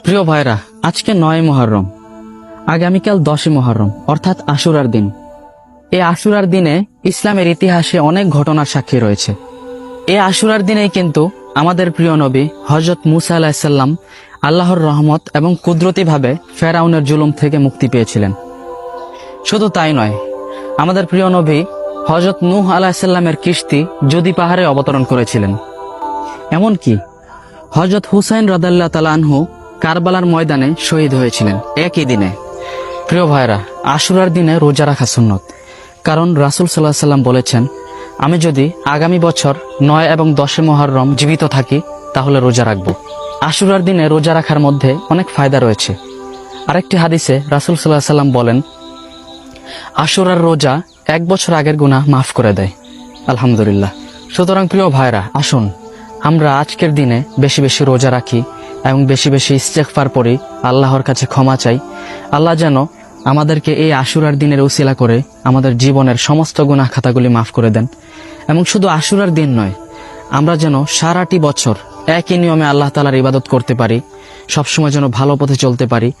প্রিয় ভাইরা, আজকে নয় মহরম আগামীকাল দশই মহরম অর্থাৎ আশুরার দিন। এই আশুরার দিনে ইসলামের ইতিহাসে অনেক ঘটনার সাক্ষী রয়েছে। এই আশুরার দিনেই কিন্তু আমাদের প্রিয় নবী হজরত মুসা আলাহিসাল্লাম আল্লাহর রহমত এবং কুদরতিভাবে ফেরাউনের জুলুম থেকে মুক্তি পেয়েছিলেন। শুধু তাই নয়, আমাদের প্রিয় নবী হজরত নূহ আলাহিসাল্লামের কিস্তি যদি পাহাড়ে অবতরণ করেছিলেন। এমনকি হজরত হুসাইন রাদাল্লাহ তালানহু কারবালার ময়দানে শহীদ হয়েছিলেন। একই দিনে। প্রিয় ভাইরা আশুরার দিনে রোজা রাখা সুন্নত। কারণ রাসুল সাল্লাহ সাল্লাম বলেছেন, আমি যদি আগামী বছর নয় এবং দশে মহরম জীবিত থাকি, তাহলে রোজা রাখব। আশুরার দিনে রোজা রাখার মধ্যে অনেক ফায়দা রয়েছে। আরেকটি হাদিসে রাসুল সাল্লাহ সাল্লাম বলেন, আশুরার রোজা এক বছর আগের গুনাহ মাফ করে দেয়। আলহামদুলিল্লাহ। সুতরাং প্রিয় ভাইরা আসুন, আমরা আজকের দিনে বেশি বেশি রোজা রাখি এবং বেশি বেশি ইস্তেকফার পড়ি, আল্লাহর কাছে ক্ষমা চাই। আল্লাহ যেন আমাদেরকে এই আশুরার দিনের উসিলা করে আমাদের জীবনের সমস্ত গুণা খাতাগুলি মাফ করে দেন। এবং শুধু আশুরার দিন নয়, আমরা যেন সারাটি বছর একই নিয়মে আল্লাহ তালার ইবাদত করতে পারি, সবসময় যেন ভালো পথে চলতে পারি।